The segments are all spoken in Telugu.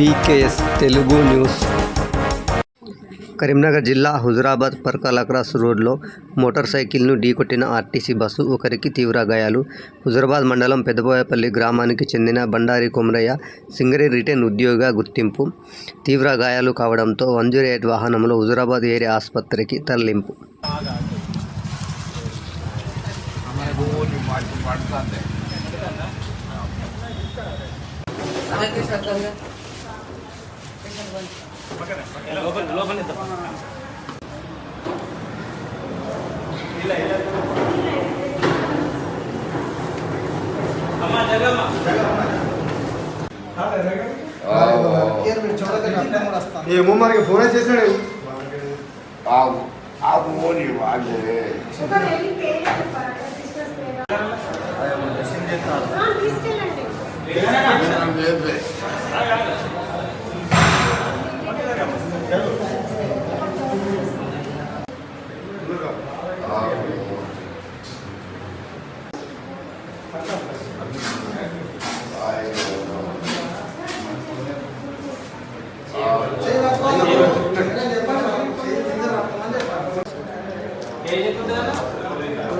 బీకేఎస్ తెలుగు న్యూస్ కరీంనగర్ జిల్లా హుజురాబాద్ పర్కాల క్రాస్ రోడ్లో మోటార్ సైకిల్ను ఢీకొట్టిన ఆర్టీసీ బస్సు ఒకరికి తీవ్ర గాయాలు. హుజురాబాద్ మండలం పెదబోయపల్లి గ్రామానికి చెందిన బండారి కొమరయ్య సింగరి రిటైన్ ఉద్యోగ గుర్తింపు. తీవ్ర గాయాలు కావడంతో వన్ జీరో ఎయిట్ వాహనంలో హుజురాబాద్ ఏరియా ఆసుపత్రికి తరలింపు. ఏమో మనకి ఫోన్ చేసినాడు ఆగు. ఆగు ఓని వాడే. తీసుకెళ్ళండి.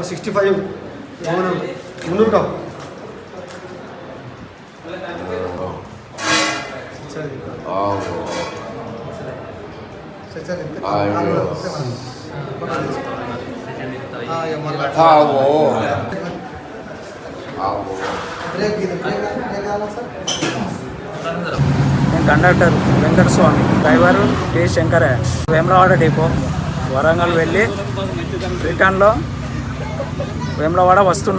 సిక్స్టీ ఫైవ్ అవును ముందుకు సరే నేను కండక్టర్ వెంకటస్వామి. డ్రైవర్ టి శంకరే. వేమలవాడ డిపో. వరంగల్ వెళ్ళి రిటర్న్లో వేములవాడ వస్తున్నా